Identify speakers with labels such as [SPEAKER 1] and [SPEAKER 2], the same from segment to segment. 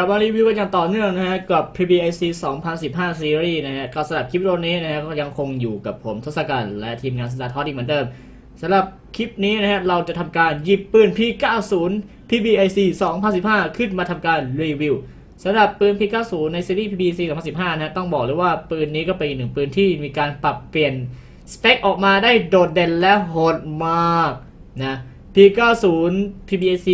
[SPEAKER 1] เรามารีวิวกันอย่างต่อเนื่องนะฮะกับ PBIC 2015 Series นะฮะก็สำหรับคลิปโอนี้นะฮะก็ยังคงอยู่กับผมทศกัณฐ์และทีมงานสตาร์ทอดอีกเหมือนเดิมสำหรับคลิปนี้นะฮะเราจะทำการหยิบปืน P90 PBIC 2015 ขึ้นมาทำการรีวิวสำหรับปืน P90 ในซีรีส์ PBIC 2015 นะฮะต้องบอกเลยว่าปืนนี้ก็เป็นอีกหนึ่งปืนที่มีการปรับเปลี่ยนสเปคออกมาได้โดดเด่นและโหดมากนะ P90 PBAC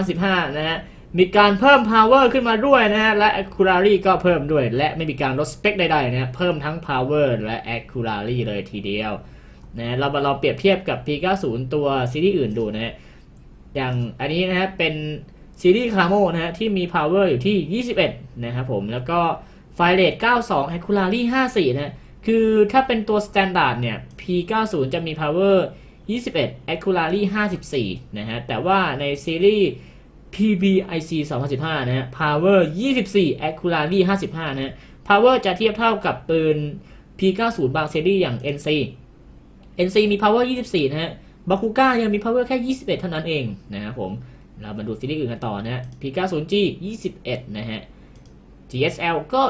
[SPEAKER 1] 2015 นะฮะ มีการเพิ่ม power ขึ้นมาด้วยนะฮะและ accuracy ก็เพิ่มด้วย และไม่มีการลดสเปคใดๆนะฮะเพิ่มทั้ง power และ accuracy เลยทีเดียวนะเรามาลองเปรียบเทียบกับ P90 ตัวซีรีส์อื่นดูนะฮะอย่างอันนี้นะฮะเป็นซีรีส์คาโมนะฮะที่มี power อยู่ที่ 21 นะครับผม แล้วก็ file rate 92 accuracy 54นะฮะคือถ้าเป็นตัว standard เนี่ย P90 จะมี power 21 accuracy 54 นะฮะแต่ว่าในซีรีส์ PBIC 2015 นะฮะ power 24 accuracy 55 นะฮะ power จะเทียบเท่ากับปืน P90 บางซีรีส์อย่าง NC NC มี power 24 นะฮะบาคูก้ายังมี power แค่ 21 เท่านั้นเองนะครับผม เรามาดูซีรีส์อื่นกันต่อนะฮะ P90G 21 นะฮะ GSL ก็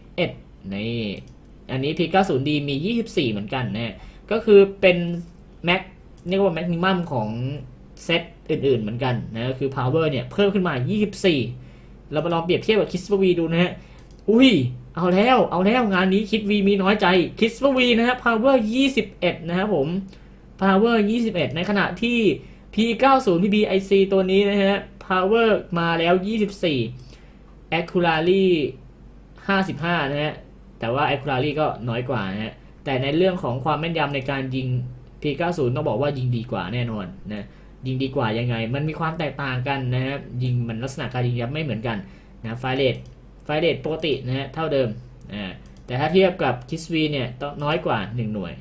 [SPEAKER 1] 21 นี่ อันนี้ P90D มี 24 เหมือนกันนะก็คือเป็นแม็กเรียกว่าแม็กนิมัมของเซต อื่นๆเหมือนกันนะก็คือ power เนี่ยเพิ่มขึ้นมา 24 เรามาลองเปรียบเทียบกับคิสปวีดูนะฮะ อุ้ย เอาแล้ว เอาแล้วงานนี้คิดวีมีน้อยใจคิสปวีนะฮะ power 21 นะครับผม power 21 ในขณะที่ P90 PBIC ตัวนี้นะฮะ power มาแล้ว 24 accuracy 55 นะฮะ แต่ว่า accuracy ก็น้อยกว่านะฮะ แต่ในเรื่องของความแม่นยำในการยิง P90 ต้องบอกว่ายิงดีกว่าแน่นอนนะ ยิงดีกว่ายังไง มันมีความแตกต่างกันนะครับยิงมันลักษณะการยิงยับไม่เหมือนกันนะไฟเรทไฟเรทปกตินะฮะเท่าเดิมอ่าแต่ถ้าเทียบกับคิสวีเนี่ยต้องน้อยกว่า 1 หน่วย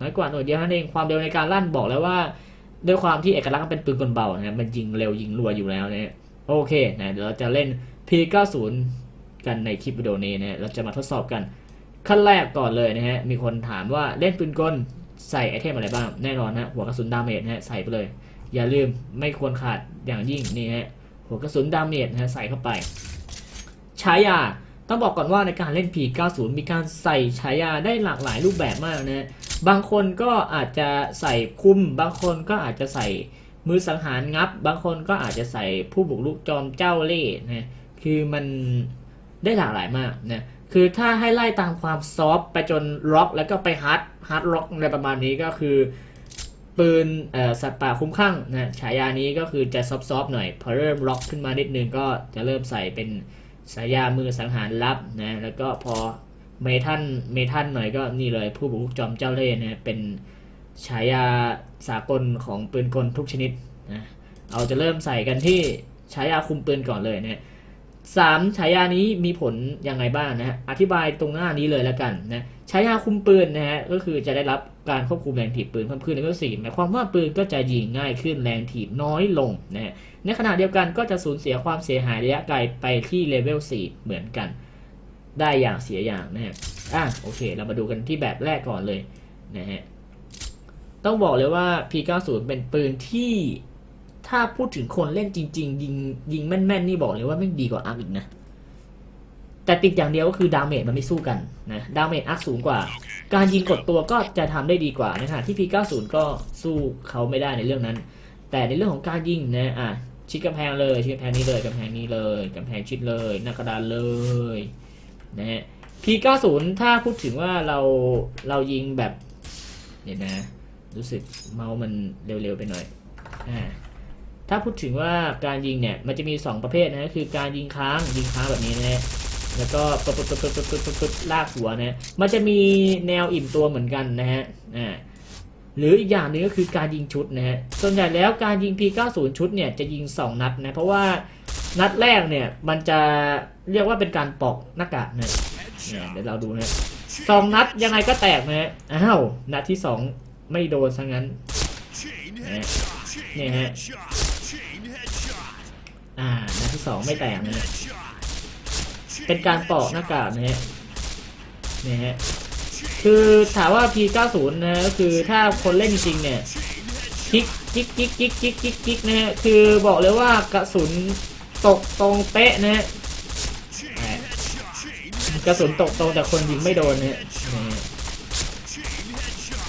[SPEAKER 1] น้อยกว่าหน่วยเดียวนั่นเองความเร็วในการลั่นบอกแล้วว่าด้วยความที่เอกลักษณ์มันเป็นปืนกลเบานะมันยิงเร็วยิงรัวอยู่แล้วนะโอเคนะเดี๋ยวเราจะเล่น P90 กันในคลิปวิดีโอนี้นะเราจะมาทดสอบกัน ขั้นแรกก่อนเลยนะฮะมีคนถามว่าเล่นปืนกลใส่ไอเทมอะไรบ้างแน่นอนนะหัวกระสุนดาเมจนะฮะใส่ไปเลย อย่าลืมไม่ควรขาดอย่างยิ่งนี่ฮะหัวกระสุนดาเมจนะฮะใส่เข้าไปฉายาต้องบอกก่อนว่าในการเล่น P90 มีการใส่ฉายาได้หลากหลายรูปแบบมากนะฮะบางคนก็อาจจะใส่คุม บางคนก็อาจจะใส่มือสังหารงับ บางคนก็อาจจะใส่ผู้บุกรุกจอมเจ้าเล่ห์นะคือมันได้หลากหลายมากนะคือถ้าให้ไล่ตามความซอฟไปจนล็อกแล้วก็ไปฮาร์ดฮาร์ดล็อกอะไรประมาณนี้ก็คือ ปืนสัตว์ป่าคุ้มข้างนะฉายานี้ก็คือจะซอฟๆหน่อย พอเริ่มล็อกขึ้นมานิดนึงก็จะเริ่มใส่เป็นฉายามือสังหารลับนะแล้วก็พอเมทันเมทันหน่อยก็นี่เลยผู้บุกจอมเจ้าเล่ห์นะเป็นฉายาสากลของปืนกลทุกชนิดนะเอาจะเริ่มใส่กันที่ฉายาคุมปืนก่อนเลยนะสามฉายานี้มีผลยังไงบ้างนะฮะอธิบายตรงหน้านี้เลยแล้วกันนะฉายาคุมปืนนะฮะก็คือจะได้รับ การควบคุมแรงถีบปืนเพิ่มขึ้นแล้วก็สี่หมายความว่าปืนก็จะยิงง่ายขึ้นแรงถีบน้อยลงนะฮะในขณะเดียวกันก็จะสูญเสียความเสียหายระยะไกลไปที่เลเวล4เหมือนกัน ได้อย่างเสียอย่างนะฮะอะโอเค เรามาดูกันที่แบบแรกก่อนเลยนะฮะต้องบอกเลยว่า P90 เป็นปืนที่ถ้าพูดถึงคนเล่นจริง ๆ ยิงยิงแม่นๆนี่บอกเลยว่าไม่ดีกว่าอาร์อีกนะ แต่ติดอย่างเดียวก็คือดาเมจมันไม่สู้กันนะดาเมจอาร์คสูงกว่า การยิงกดตัวก็จะทำได้ดีกว่าในขณะที่ P90 ก็สู้เขาไม่ได้ในเรื่องนั้น แต่ในเรื่องของการยิงนะอะชิดกำแพงเลยชิดกำแพงนี้เลยกำแพงนี้เลยกำแพงชิดเลยหน้ากระดานเลยนะฮะ P90 ถ้าพูดถึงว่าเราเรายิงแบบเดี๋ยวนะ รู้สึกเมาส์มันเร็วๆไปหน่อยอ่าถ้าพูดถึงว่าการยิงเนี่ยมันจะมี 2 ประเภทนะคือการยิงค้างยิงค้างแบบนี้นะฮะ แล้วก็ปึ๊บปึ๊บปึ๊บปึ๊บปึ๊บปึ๊บปึ๊บลากหัวนะ มันจะมีแนวอิ่มตัวเหมือนกันนะฮะ อ่า หรืออีกอย่างหนึงก็คือการยิงชุดนะฮะ ส่วนใหญ่แล้วการยิง P90 ชุดเนี่ยจะยิง 2 นัดนะ เพราะว่านัดแรกเนี่ยมันจะเรียกว่าเป็นการปอกหน้ากากนะเนี่ยเดี๋ยวเราดูนะสองนัดยังไงก็แตกนะฮะ อ้าว นัดที่สองไม่โดนซะงั้น
[SPEAKER 2] Chain headshot. Chain
[SPEAKER 1] Yeah.
[SPEAKER 2] headshot. Chain headshot.
[SPEAKER 1] อ่า นัดที่สองไม่แตกนะ เป็นการปอกหน้ากากนะฮะเนี่ยฮะคือถามว่า P90 นะฮะก็คือถ้าคนเล่นจริงเนี่ยคลิกคลิกคลิกคลิกคลิกคลิกคลิกนะฮะคือบอกเลยว่ากระสุนตกตรงเป๊ะนะฮะกระสุนตกตรงแต่คนยิงไม่โดนเนี่ย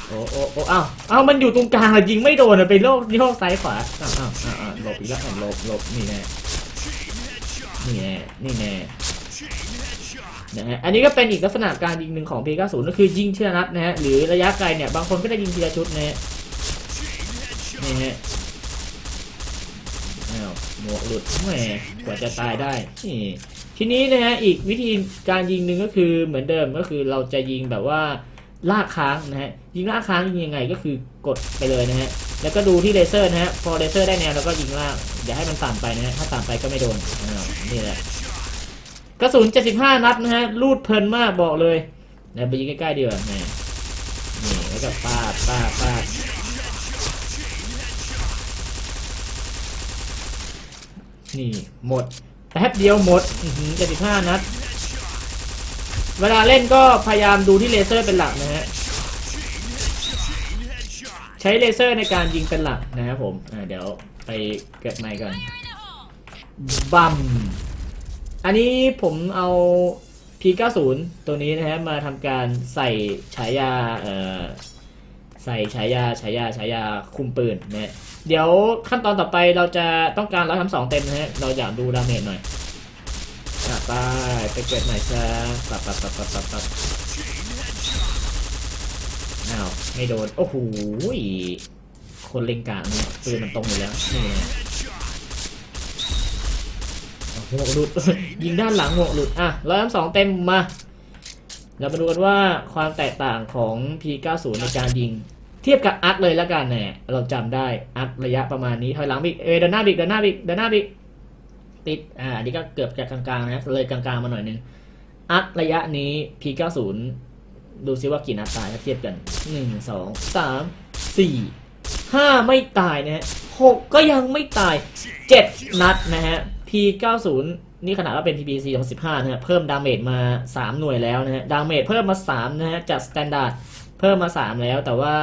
[SPEAKER 1] โอ้โอ้โอ้อ้าวอ้าวมันอยู่ตรงกลางอะยิงไม่โดนอะไปโลกโลกซ้ายขวาอ้าวอ้าวอ้าวาหลบอีกแล้วหลบหลบนี่แน่นี่แน่นี่แน่ นะฮะอันนี้ก็เป็นอีกลักษณะการยิงหนึ่งของ P90 ก็คือยิงทีละนัดนะฮะหรือระยะไกลเนี่ยบางคนก็ได้ยิงทีละชุดนะฮะนี่ฮะอ้าวหมวกหลุดแหมกว่าจะตายได้นี่ทีนี้นะฮะอีกวิธีการยิงหนึ่งก็คือเหมือนเดิมก็คือเราจะยิงแบบว่าลากค้างนะฮะยิงลากค้างยิงยังไงก็คือกดไปเลยนะฮะแล้วก็ดูที่เลเซอร์นะฮะพอเลเซอร์ได้แนวแล้วก็ยิงลากอย่าให้มันต่ำไปนะฮะถ้าต่ำไปก็ไม่โดนนี่แหละ กระสุน 75 นัดนะฮะลูดเพลินมากบอกเลยนะไปยิงใกล้ๆดีกว่าแหมนี่แล้วก็ป้าดปาดปานี่หมดแป๊บเดียวหมดอื้อหือ75นัด เวลาเล่นก็พยายามดูที่เลเซอร์เป็นหลักนะฮะ ใช้เลเซอร์ในการยิงเป็นหลักนะครับผม เดี๋ยวไปเกิดใหม่ก่อนบัม อันนี้ผมเอา P90 ตัวนี้นะฮะมาทำการใส่ฉายาเอ่อใส่ฉายาฉายาฉายาคุมปืนนะฮะเดี๋ยวขั้นตอนต่อไปเราจะต้องการร้อยทำสองเต็มนะฮะเราอยากดูดาเมจหน่อยอะไปไปเกิดใหม่ซะปับปับปับปับปับปับอ้าวไม่โดน โอ้โหคนเล็งกลางเนี่ยปืนมันตรงอยู่แล้วนี่ หัวกหลุด ยิงด้านหลังหัวกหลุด อะร้อยสองเต็มมา เรามาดูกันว่าความแตกต่างของ P90 ในการยิง เทียบกับอาร์คเลยแล้วกันเนี่ยเราจำได้อาร์คระยะประมาณนี้ถอยหลังบิกเอเดินหน้าบิกเดินหน้าบิกเดินหน้าบิกติด อ่าอันนี้ก็เกือบจะกลางๆนะเลยกลางๆมาหน่อยนึงอาร์คระยะนี้ P90 ดูซิว่ากี่นัดตายถ้าเทียบกันหนึ่งสองสามสี่ห้าไม่ตายนะฮะหกก็ยังไม่ตายเจ็ดนัดนะฮะ P90 นี่ขนาดว่าเป็น PPC 2015นะฮะเพิ่มดาเมจมา 3 หน่วยแล้วนะฮะดาเมจเพิ่มมา 3 นะฮะจากสแตนดาร์ดเพิ่มมา 3 แล้ว แต่ว่า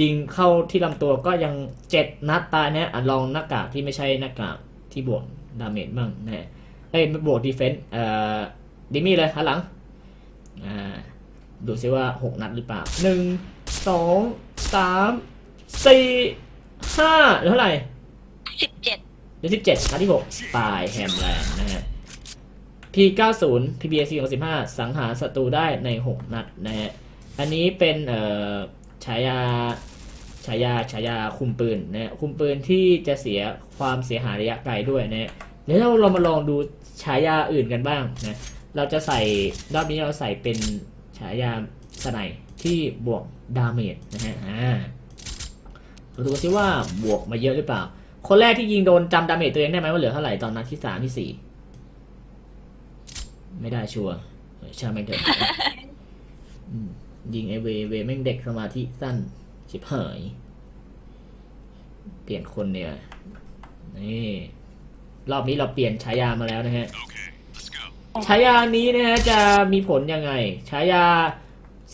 [SPEAKER 1] ยิงเข้าที่ลำตัวก็ยัง 7 นัดตายนะฮะลองหน้ากากที่ไม่ใช่หน้ากากที่บวกดาเมจบ้างนะฮะเอ้ยบวกดีเฟนส์เอ่อดิมี่เลยหันหลังอ่าดูซิว่า 6 นัดหรือเปล่า 1 2 3 4 5หรือเท่าไหร่
[SPEAKER 3] สิบ เดื
[SPEAKER 1] อนสิบเจ็ดนัดที่หกตายแฮมแลนด์นะฮะ P90 PBAC ของ15สังหารศัตรูได้ใน 6 นัดนะฮะ อันนี้เป็นเอ่อฉายาฉายาฉายาคุมปืนนะฮะคุมปืนที่จะเสียความเสียหายระยะไกลด้วยนะฮะเดี๋ยวเราเรามาลองดูฉายาอื่นกันบ้างนะเราจะใส่รอบนี้เราใส่เป็นฉายาสไนที่บวกดาเมจนะฮะอ่าเราดูซิว่าบวกมาเยอะหรือเปล่า คนแรกที่ยิงโดนจำดาเมจตัวเองได้ไหมว่าเหลือเท่าไหร่ตอนนัดที่สามที่สี่ไม่ได้ชัวร์เออช่างแม่งเถอะอืมยิงไอเวเวแม่งเด็กสมาธิสั้นชิบหายเปลี่ยนคนเนี่ยนี่รอบนี้เราเปลี่ยนฉายามาแล้วนะฮะ
[SPEAKER 2] Okay, let's go.
[SPEAKER 1] ฉายานี้นะฮะจะมีผลยังไงฉายา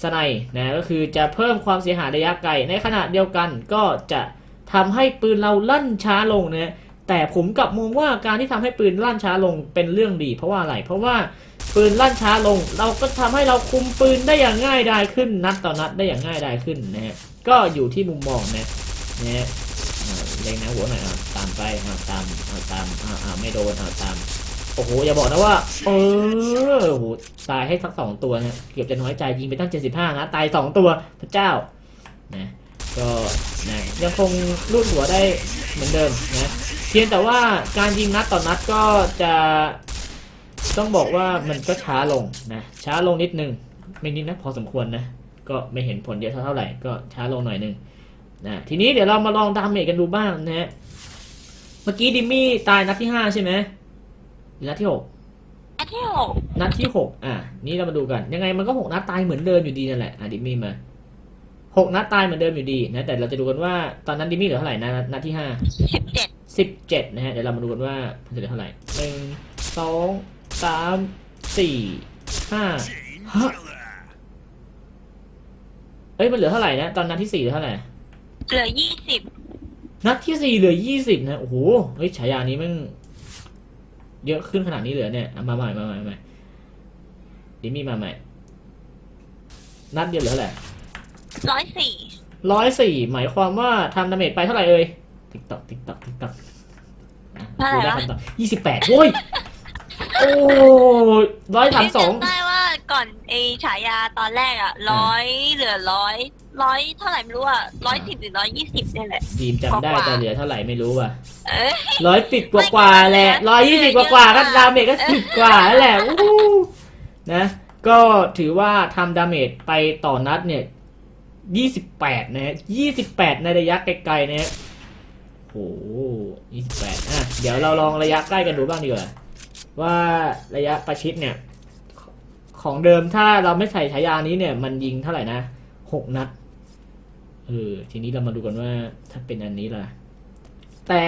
[SPEAKER 1] สไนด์นะก็คือจะเพิ่มความเสียหายระยะไกลในขณะเดียวกันก็จะ ทำให้ปืนเราลั่นช้าลงนะฮะแต่ผมกลับมองว่าการที่ทำให้ปืนลั่นช้าลงเป็นเรื่องดี เพราะว่าอะไร เพราะว่าปืนลั่นช้าลง เราก็ทำให้เราคุมปืนได้อย่างง่ายดายขึ้นนัดต่อนัดได้อย่างง่ายดายขึ้นนะฮะก็อยู่ที่มุมมองนะนะฮะเล็งนะหัวหน่อยตามไปอะตามอะตามอะไม่โดนตามโอ้โหอย่าบอกนะว่าเออโอ้โหตายให้สักสองตัวนะเกือบจะน้อยใจยิงไปตั้ง75นะตายสองตัวพระเจ้านะ ก็นะยังคงรูดหัวได้เหมือนเดิมนะเพียงแต่ว่าการยิงนัดต่อนัดก็จะต้องบอกว่ามันก็ช้าลงนะช้าลงนิดนึงไม่นิดนะพอสมควรนะก็ไม่เห็นผลเยอะเท่าไหร่ก็ช้าลงหน่อยนึงนะทีนี้เดี๋ยวเรามาลองดาเมจกันดูบ้างนะฮะเมื่อกี้ดิมมี่ตายนัดที่ห้าใช่ไหมหรือนัดที่หก
[SPEAKER 3] อันที่หก
[SPEAKER 1] นัดที่หกอะ นี่เรามาดูกัน ยังไงมันก็หกนัดตายเหมือนเดิมอยู่ดีนั่นแหละอะดิมมี่มา หกนัดตายเหมือนเดิมอยู่ดีนะ แต่เราจะดูกันว่าตอนนั้นดิมมี่เหลือเท่าไหร่นะนัดที่ห้า
[SPEAKER 3] สิบเจ็ด
[SPEAKER 1] สิบเจ็ดนะฮะ เดี๋ยวเรามาดูกันว่ามันจะเหลือเท่าไหร่หนึ่งสองสามสี่ห้า
[SPEAKER 2] Chain
[SPEAKER 1] Huh?
[SPEAKER 2] killer.
[SPEAKER 1] เอ้ยมันเหลือเท่าไหร่นะตอนนัดที่สี่เหลือเท่าไหร่
[SPEAKER 3] เหลือยี่สิบ
[SPEAKER 1] นัดที่สี่เหลือยี่สิบนะโอ้โหเฮ้ยฉายานี้มันเยอะขึ้นขนาดนี้เหลือเนี่ยอะมาใหม่มาใหม่มาใหม่ดิมี่มาใหม่นัดเดียวเหลือเท่าไห ร่
[SPEAKER 3] ร้อยสี่
[SPEAKER 1] ร้อยสี่หมายความว่าทำดาเมจไปเท่าไหร่เอ่ยติ๊กตอกติ๊กตอกติ๊กตอก
[SPEAKER 3] เท่าไหร่วะ
[SPEAKER 1] ยี่สิบแปดโอ้ยโอ้ร้อยสามสอง
[SPEAKER 3] จำได้ว่าก่อนไอฉายาตอนแรกอะร้อยเหลือร้อยร้อยเท่าไหร่ไม่รู้อะร้อยสิบหรือร้อยยี่สิบเนี่ยแหละ
[SPEAKER 1] ดีมจำได้
[SPEAKER 3] กว่า
[SPEAKER 1] แต่เหลือเท่าไหร่ไม่รู้ว่ะ
[SPEAKER 3] เอ้ย
[SPEAKER 1] ร้อยสิบกว่ากว่าๆแหละร้อยยี่สิบกว่ากว่าๆก็ดาเมจก็สิบกว่าแล้วแหละอู้หูนะ ก็ถือว่าทำดาเมจไปต่อนัดเนี่ย ยี่สิบแปดนะฮะยี่สิบแปดในระยะไกลๆนะฮะโหยี่สิบแปดอะ เดี๋ยวเราลองระยะใกล้กันดูบ้างดีกว่าว่าระยะประชิดเนี่ย ของเดิมถ้าเราไม่ใส่ฉายานี้เนี่ย มันยิงเท่าไหร่นะหกนัดเออทีนี้เรามาดูกันว่าถ้าเป็นอันนี้ล่ะ แต่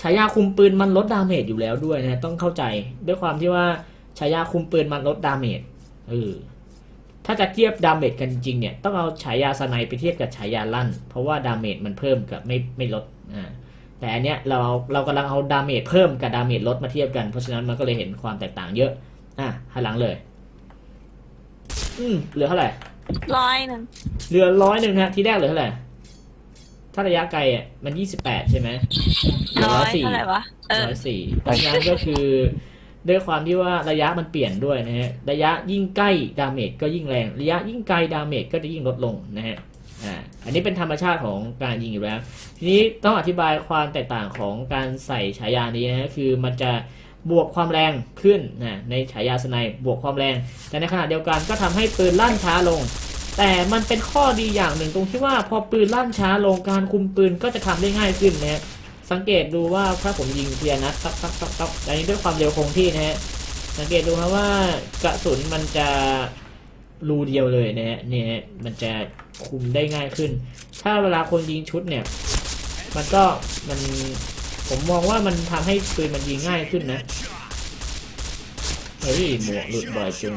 [SPEAKER 1] ฉายาคุมปืนมันลดดาเมจอยู่แล้วด้วยนะ ต้องเข้าใจด้วยความที่ว่าฉายาคุมปืนมันลดดาเมจเออ ถ้าจะเทียบดาเมจกันจริงๆเนี่ย ต้องเอาฉายาสไนไปเทียบกับฉายาลั่น เพราะว่าดาเมจมันเพิ่มกับไม่ไม่ลดอ่าแต่อันเนี้ยเราเรากำลังเอาดาเมจเพิ่มกับดาเมจลดมาเทียบกัน เพราะฉะนั้นมันก็เลยเห็นความแตกต่างเยอะอะหันหลังเลย อืมเหลือเท่าไหร่
[SPEAKER 3] ร้อยหนึ่ง
[SPEAKER 1] เหลือร้อยหนึ่งนะที่แรกเหลือเท่าไหร่ถ้าระยะไกลอะมันยี่สิบแปดใช่ไหมเหลือ
[SPEAKER 3] ร้
[SPEAKER 1] ร้
[SPEAKER 3] อ
[SPEAKER 1] อยยสี่
[SPEAKER 3] เท่าไหร่วะเออ
[SPEAKER 1] ร้อยสี่เพราะฉะนั้นก็คือ ด้วยความที่ว่าระยะมันเปลี่ยนด้วยนะฮะ ระยะยิ่งใกล้ดาเมจก็ยิ่งแรง ระยะยิ่งไกลดาเมจก็จะยิ่งลดลงนะฮะ อ่า อันนี้เป็นธรรมชาติของการยิงอยู่แล้ว ทีนี้ต้องอธิบายความแตกต่างของการใส่ฉายานี้นะฮะ คือมันจะบวกความแรงขึ้นนะ ในฉายาสไนป์บวกความแรง แต่ในขณะเดียวกันก็ทำให้ปืนลั่นช้าลง แต่มันเป็นข้อดีอย่างหนึ่งตรงที่ว่าพอปืนลั่นช้าลงการคุมปืนก็จะทำได้ง่ายขึ้นนะฮะ สังเกตดูว่าถ้าผมยิงเทียนัดตักตักตักตักอันนี้ด้วยความเร็วคงที่นะฮะสังเกตดูครับว่ากระสุนมันจะรูเดียวเลยนะฮะเนี่ยฮะมันจะคุมได้ง่ายขึ้น ถ้าเวลาคนยิงชุดเนี่ย มันก็มันผมมองว่ามันทำให้ปืนมันยิงง่ายขึ้นนะเฮ้ยหมวกหลุดบ่อยจัง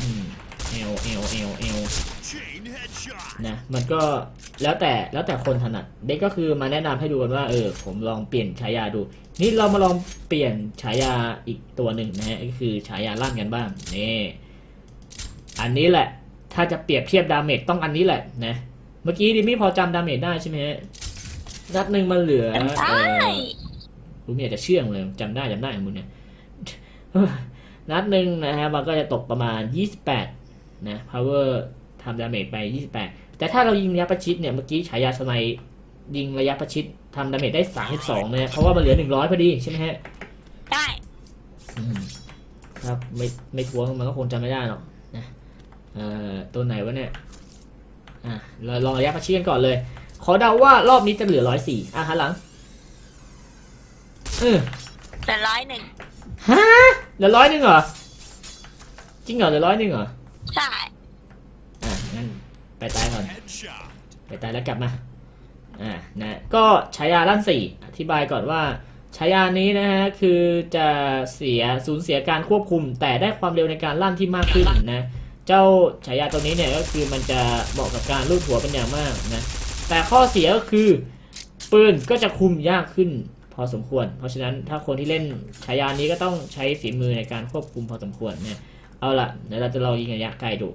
[SPEAKER 1] อืมเอลเอลเอลเอล นะมันก็แล้วแต่แล้วแต่คนถนัดเด็กก็คือมาแนะนำให้ดูกันว่าเออผมลองเปลี่ยนฉายาดู นี่เรามาลองเปลี่ยนฉายาอีกตัวหนึ่งนะฮะก็คือฉายาลั่นกันบ้างนี่อันนี้แหละ ถ้าจะเปรียบเทียบดาเมจต้องอันนี้แหละนะเมื่อกี้ดิมี่พอจำดาเมจได้ใช่ไหมฮะนัดหนึ่งมันเหลือ
[SPEAKER 3] จำ
[SPEAKER 1] เอ
[SPEAKER 3] ได้
[SPEAKER 1] อรู้ไม่อยากจะเชื่องเลยจำได้จำได้ของมึงเนี่ยนัดหนึ่งนะฮะมันก็จะตกประมาณ 28 นะ power ทำดาเมจไป 28 แต่ถ้าเรายิงระยะประชิดเนี่ย เมื่อกี้ฉายาสไนยยิงระยะประชิดทำดาเมจได้ 32นะฮะเพราะว่ามันเหลือ 100 พอดีใช่ไหมฮะ
[SPEAKER 3] ได้
[SPEAKER 1] อืมครับไม่ไม่ทวงมันก็คงจำไม่ได้หรอกนะเอ่อตัวไหนวะเนี่ย อะเราลองระยะประชิดกันก่อนเลย ขอเดาว่ารอบนี้จะเหลือ 104 อะหันหลังเออ
[SPEAKER 3] แต่ร้อยหนึ่ง
[SPEAKER 1] ฮะเหลือร้อยหนึ่งเหรอ จริงเหรอเหลือร้อยหนึ่งเหรอ
[SPEAKER 3] ใช่
[SPEAKER 1] อะงั้นไป ตายก่อน ไปตายแล้วกลับมา อ่า นะ ก็ฉายาลั่นสี่อธิบายก่อนว่าฉายานี้นะฮะ คือจะเสียสูญเสียการควบคุม แต่ได้ความเร็วในการลั่นที่มากขึ้นนะ เจ้าฉายาตัวนี้เนี่ยก็คือมันจะเหมาะกับการลูดหัวเป็นอย่างมากนะ แต่ข้อเสียก็คือปืนก็จะคุมยากขึ้นพอสมควร เพราะฉะนั้นถ้าคนที่เล่นฉายานี้ก็ต้องใช้ฝีมือในการควบคุมพอสมควรเนี่ย เอาละเดี๋ยวเราจะลองยิงระยะไกลดู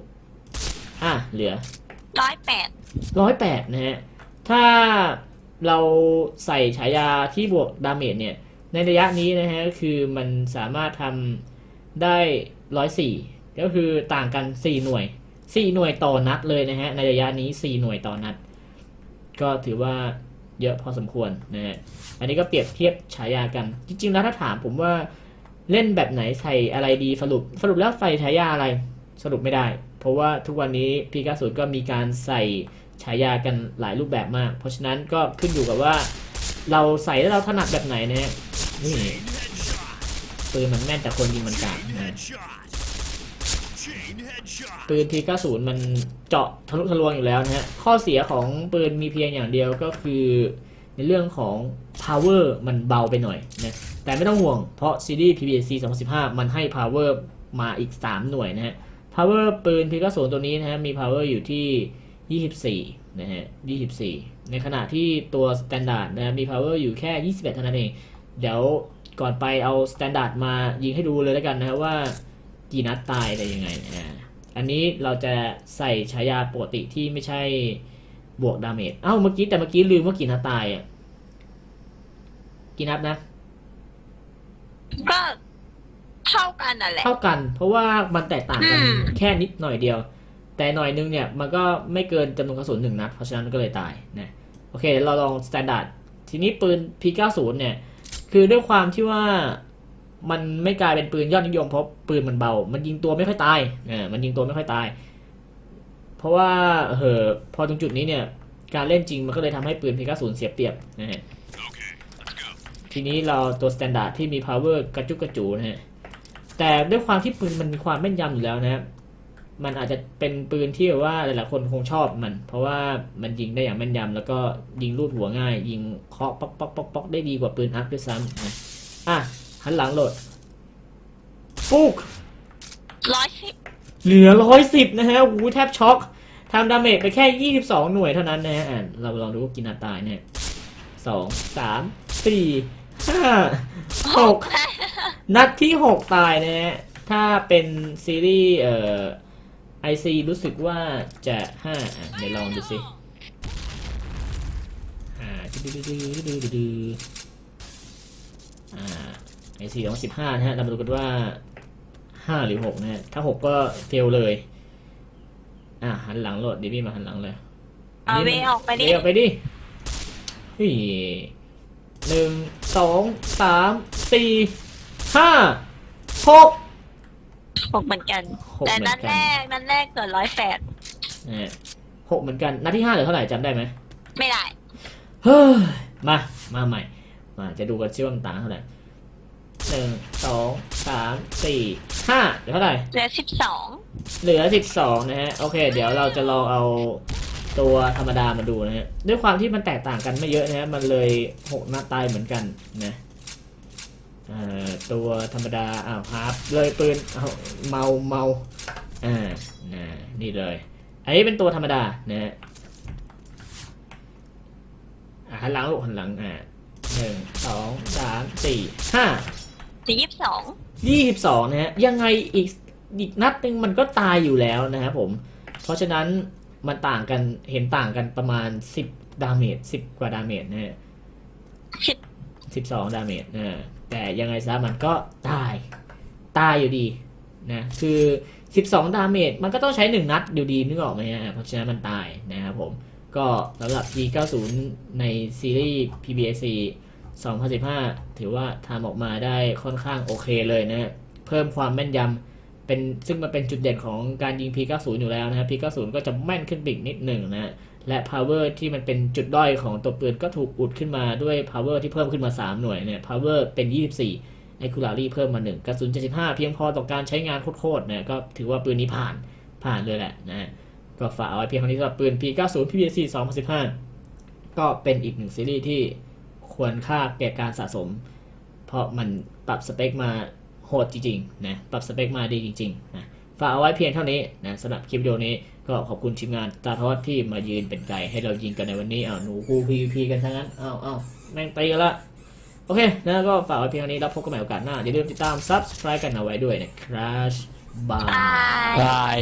[SPEAKER 1] อะ เหลือ
[SPEAKER 3] ร้อยแปด
[SPEAKER 1] ร้อยแปดนะฮะ ถ้าเราใส่ฉายาที่บวกดาเมจเนี่ย ในระยะนี้นะฮะ ก็คือมันสามารถทำได้ร้อยสี่ก็คือต่างกันสี่หน่วยสี่หน่วยต่อนัดเลยนะฮะ ในระยะนี้สี่หน่วยต่อนัด ก็ถือว่าเยอะพอสมควรนะฮะ อันนี้ก็เปรียบเทียบฉายากัน จริง ๆ แล้วถ้าถามผมว่าเล่นแบบไหนใส่อะไรดีสรุป สรุปแล้วใส่ฉายาอะไร สรุปไม่ได้ เพราะว่าทุกวันนี้พีกาสูก็มีการใส่ฉายากันหลายรูปแบบมาก เพราะฉะนั้นก็ขึ้นอยู่กับว่า เราใส่แล้วเราถนัดแบบไหนนะฮะนี่ปืนมันแม่นแต่คนยิงมันกาก
[SPEAKER 2] Chain
[SPEAKER 1] นะปืนทีกาสูมันเจาะทะลุทะลวงอยู่แล้วนะฮะ ข้อเสียของปืนมีเพียงอย่างเดียวก็คือ ในเรื่องของ power มันเบาไปหน่อยนะ แต่ไม่ต้องห่วงเพราะซีรีส์ PBC 2015 มันให้ power มาอีก 3 หน่วยนะฮะ power ปืนพีกาสูตัวนี้นะฮะมี power อยู่ที่ 24 นะฮะ 24 ในขณะที่ตัว standard นะะมี power อยู่แค่ 21 เท่านั้นเอง เดี๋ยวก่อนไปเอาสแตนดาร์ดมายิงให้ดูเลยแล้วกันนะว่ากี่นัดตายอะไรยังไงนะอันนี้เราจะใส่ฉายาปกติที่ไม่ใช่บวกดาเมจ เอ้าเมื่อกี้แต่เมื่อกี้ลืมว่ากี่นัดตายอะ กี่นัดนะ
[SPEAKER 3] ก็ เท่ากันน่ะแหละ
[SPEAKER 1] เท่ากัน เพราะว่ามันแตกต่างกัน
[SPEAKER 3] อืม
[SPEAKER 1] แค่นิดหน่อยเดียว แต่หน่อยนึงเนี่ยมันก็ไม่เกินจำนวนกระสุนหนึ่งนัดเพราะฉะนั้นก็เลยตายนะโอเคเดี๋ยวเราลองสแตนดาร์ดทีนี้ปืน P90 เนี่ย คือด้วยความที่ว่ามันไม่กลายเป็นปืนยอดนิยมเพราะปืนมันเบา มันยิงตัวไม่ค่อยตายเออมันยิงตัวไม่ค่อยตาย เพราะว่าเหอะพอตรงจุดนี้เนี่ย การเล่นจริงมันก็เลยทำให้ปืน P90 เสียเปรียบนะฮะ
[SPEAKER 2] Okay, let's go.
[SPEAKER 1] ทีนี้เราตัวสแตนดาร์ดที่มี power กระจุกกระจูนะฮะ แต่ด้วยความที่ปืนมันมีความแม่นยำอยู่แล้วนะฮะมันอาจจะเป็นปืนที่แบบว่าหลายๆคนคงชอบมัน เพราะว่ามันยิงได้อย่างแม่นยำแล้วก็ยิงลูดหัวง่าย ยิงเคาะป๊อกป๊อกป๊อกป๊อกได้ดีกว่าปืนอาร์คด้วยซ้ำนะอะหันหลังโหลดฟุก
[SPEAKER 3] ร้อยสิบ
[SPEAKER 1] เหลือร้อยสิบนะฮะโอ้โหแทบช็อกทำดาเมจไปแค่ยี่สิบสองหน่วยเท่านั้นนะฮะอะเราลองดูว่ากินอาตายเนี่ยสองสามสี่ห้าหก นัดที่หกตายนะฮะ ถ้าเป็นซีรีส์เอ่อไอซีรู้สึกว่าจะห้าอะเดี๋ยวลองดูสิอ่าดื้อดื้อดื้อดื้อดื้อดื้ออ่าไอซีของสิบห้านะฮะเรามาดูกันว่าห้าหรือหกนะฮะถ้าหกก็เฟลเลย อ่าหันหลังโหลดดิบี้มาหันหลังเลย
[SPEAKER 3] เอาเวออกไปดิ
[SPEAKER 1] เวออกไปดิเฮ้ยหนึ่งสองสามสี่ ห้าหก
[SPEAKER 3] หกเหมือนกัน
[SPEAKER 1] หก
[SPEAKER 3] แต่
[SPEAKER 1] เหมือนกัน
[SPEAKER 3] นัดแรกนัดแรกเกิดร้อยแปด
[SPEAKER 1] นะฮะหกเหมือนกัน นัดที่ห้าเหลือเท่าไหร่จำได้ไหม
[SPEAKER 3] ไม่ได้
[SPEAKER 1] เฮ้ย มา มาใหม่ มา จะดูกันซิว่ามันต่างเท่าไหร่หนึ่งสองสามสี่ห้าเหลือเท่าไหร่
[SPEAKER 3] เหลือสิบสอง
[SPEAKER 1] เหลือสิบสองนะฮะ โอเค เดี๋ยวเราจะลองเอาตัวธรรมดามาดูนะฮะ ด้วยความที่มันแตกต่างกันไม่เยอะนะฮะ มันเลยหกนัดตายเหมือนกันนะเอ่อ ตัวธรรมดาอ้าวครับเลยปืนเอาเมาเมาอ่านะนี่เลย อันนี้เป็นตัวธรรมดานะฮะอะหันหลังลูกหันหลังอ่าหนึ่งสองสามสี่ห้า
[SPEAKER 3] สี่ยี่สิบสอง
[SPEAKER 1] ยี่สิบสองนะฮะยังไงอีกอีกนัดหนึ่งมันก็ตายอยู่แล้วนะครับผม เพราะฉะนั้นมันต่างกันเห็นต่างกันประมาณสิบดาเมจสิบกว่าดาเมจนะฮะ
[SPEAKER 3] สิบ
[SPEAKER 1] สิบสองดาเมจนะ แต่ยังไงซะมันก็ตาย ตายอยู่ดีนะคือสิบสองดาเมจมันก็ต้องใช้หนึ่งนัดอยู่ดีนึกออกไหมฮะเพราะฉะนั้นมันตายนะครับผม ก็สำหรับ G90 ในซีรีส์ PBAC 2015 ถือว่าทำออกมาได้ค่อนข้างโอเคเลยนะ เพิ่มความแม่นยำเป็นซึ่งมันเป็นจุดเด่นของการยิง P90 อยู่แล้วนะ P90 ก็จะแม่นขึ้นไปอีกนิดหนึ่งนะ และ power ที่มันเป็นจุดด้อยของตัวปืนก็ถูกอุดขึ้นมาด้วย power ที่เพิ่มขึ้นมา 3 หน่วยเนี่ย power เป็น 24 accuracy เพิ่มมา 1 กระสุน 75 เพียงพอต่อการใช้งานโคตรๆนะก็ถือว่าปืนนี้ผ่านผ่านเลยแหละนะฮะก็ฝากเอาไว้เพียงเท่านี้สำหรับปืน P90 PBC 2015 ก็เป็นอีกหนึ่งซีรีส์ที่ควรค่าแก่การสะสม เพราะมันปรับสเปคมาโหดจริงๆนะปรับสเปคมาดีจริงๆนะฝากเอาไว้เพียงเท่านี้นะสำหรับคลิปวิดีโอนี้ ก็ขอบคุณทีมงานตาทอดที่มายืนเป็นไก่ให้เรายิงกันในวันนี้อ้าวหนูคู่พีพีกันทั้งนั้นอ้าวอ้าวแม่งตีกันละโอเคนะก็ฝากไว้เพียงเท่านี้แล้วพบกันใหม่โอกาสหน้าอย่าลืมติดตาม subscribe กันเอาไว้ด้วยนะครับ
[SPEAKER 3] บาย
[SPEAKER 4] บาย